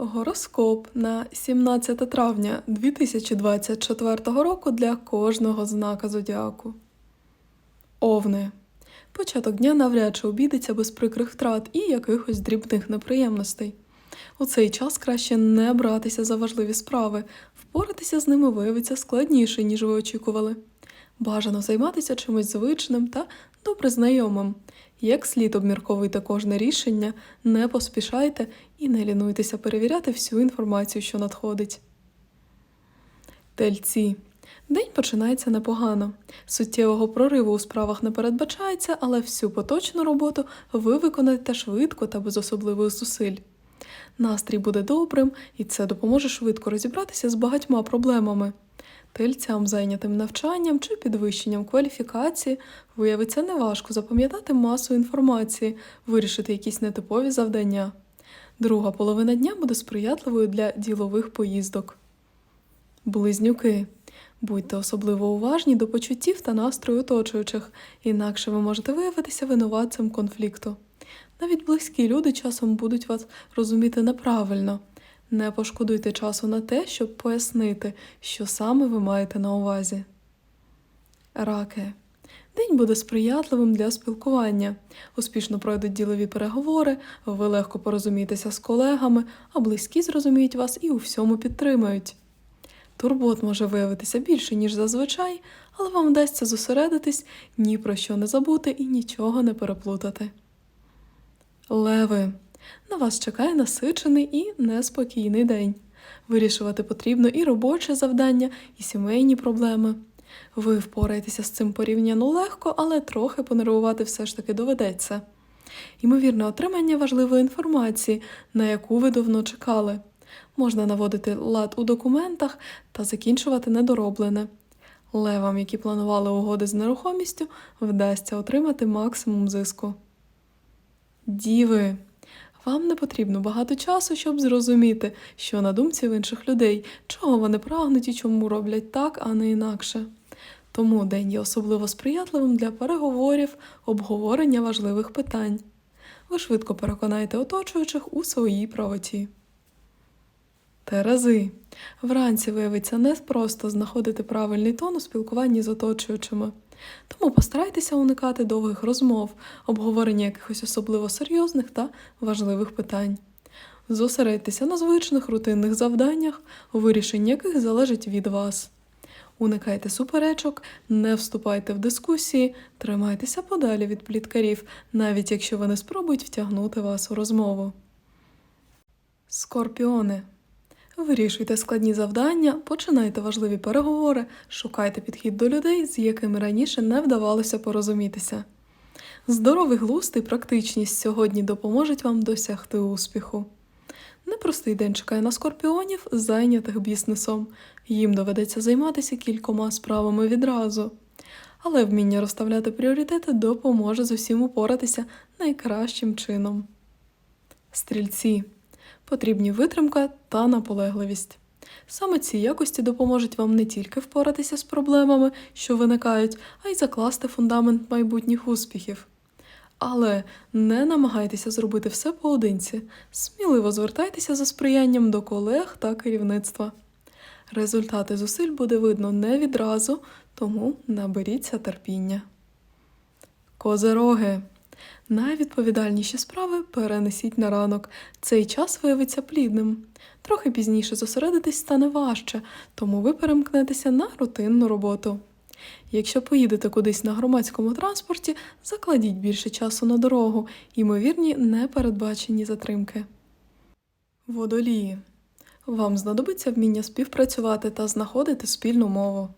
Гороскоп на 17 травня 2024 року для кожного знака зодіаку. Овни. Початок дня навряд чи обійдеться без прикрих втрат і якихось дрібних неприємностей. У цей час краще не братися за важливі справи, впоратися з ними виявиться складніше, ніж ви очікували. Бажано займатися чимось звичним та добре знайомим. Як слід обмірковуйте кожне рішення, не поспішайте і не лінуйтеся перевіряти всю інформацію, що надходить. Тельці. День починається непогано. Суттєвого прориву у справах не передбачається, але всю поточну роботу ви виконаєте швидко та без особливих зусиль. Настрій буде добрим, і це допоможе швидко розібратися з багатьма проблемами. Тельцям, зайнятим навчанням чи підвищенням кваліфікації, виявиться неважко запам'ятати масу інформації, вирішити якісь нетипові завдання. Друга половина дня буде сприятливою для ділових поїздок. Близнюки. Будьте особливо уважні до почуттів та настрою оточуючих, інакше ви можете виявитися винуватцем конфлікту. Навіть близькі люди часом будуть вас розуміти неправильно. Не пошкодуйте часу на те, щоб пояснити, що саме ви маєте на увазі. Раки. День буде сприятливим для спілкування. Успішно пройдуть ділові переговори, ви легко порозумієтеся з колегами, а близькі зрозуміють вас і у всьому підтримають. Турбот може виявитися більше, ніж зазвичай, але вам вдасться зосередитись, ні про що не забути і нічого не переплутати. Леви. На вас чекає насичений і неспокійний день. Вирішувати потрібно і робоче завдання, і сімейні проблеми. Ви впораєтеся з цим порівняно легко, але трохи понервувати все ж таки доведеться. Ймовірне отримання важливої інформації, на яку ви давно чекали. Можна наводити лад у документах та закінчувати недороблене. Левам, які планували угоди з нерухомістю, вдасться отримати максимум зиску. Діви. Вам не потрібно багато часу, щоб зрозуміти, що на думці в інших людей, чого вони прагнуть і чому роблять так, а не інакше. Тому день є особливо сприятливим для переговорів, обговорення важливих питань. Ви швидко переконаєте оточуючих у своїй правоті. Терези. Вранці виявиться не просто знаходити правильний тон у спілкуванні з оточуючими. Тому постарайтеся уникати довгих розмов, обговорення якихось особливо серйозних та важливих питань. Зосередьтеся на звичних рутинних завданнях, вирішення яких залежить від вас. Уникайте суперечок, не вступайте в дискусії, тримайтеся подалі від пліткарів, навіть якщо вони спробують втягнути вас у розмову. Скорпіони. Вирішуйте складні завдання, починайте важливі переговори, шукайте підхід до людей, з якими раніше не вдавалося порозумітися. Здоровий глузд і практичність сьогодні допоможуть вам досягти успіху. Непростий день чекає на скорпіонів, зайнятих бізнесом. Їм доведеться займатися кількома справами відразу. Але вміння розставляти пріоритети допоможе з усім упоратися найкращим чином. Стрільці потрібні витримка та наполегливість. Саме ці якості допоможуть вам не тільки впоратися з проблемами, що виникають, а й закласти фундамент майбутніх успіхів. Але не намагайтеся зробити все поодинці, сміливо звертайтеся за сприянням до колег та керівництва. Результати зусиль буде видно не відразу, тому наберіться терпіння. Козероги. Найвідповідальніші справи перенесіть на ранок. Цей час виявиться плідним. Трохи пізніше зосередитись стане важче, тому ви перемкнетеся на рутинну роботу. Якщо поїдете кудись на громадському транспорті, закладіть більше часу на дорогу, ймовірні непередбачені затримки. Водолії. Вам знадобиться вміння співпрацювати та знаходити спільну мову.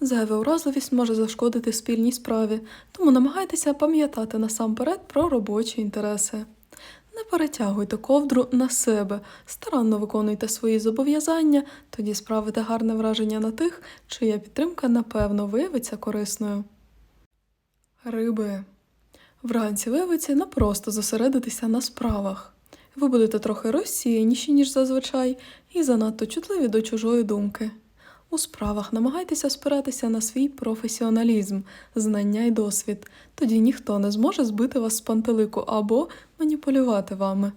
Зайва уразливість може зашкодити спільній справі, тому намагайтеся пам'ятати насамперед про робочі інтереси. Не перетягуйте ковдру на себе, старанно виконуйте свої зобов'язання, тоді справите гарне враження на тих, чия підтримка напевно виявиться корисною. Риби. Вранці виявиться не просто зосередитися на справах. Ви будете трохи розсіяніші, ніж зазвичай, і занадто чутливі до чужої думки. У справах намагайтеся спиратися на свій професіоналізм, знання й досвід. Тоді ніхто не зможе збити вас з пантелику або маніпулювати вами.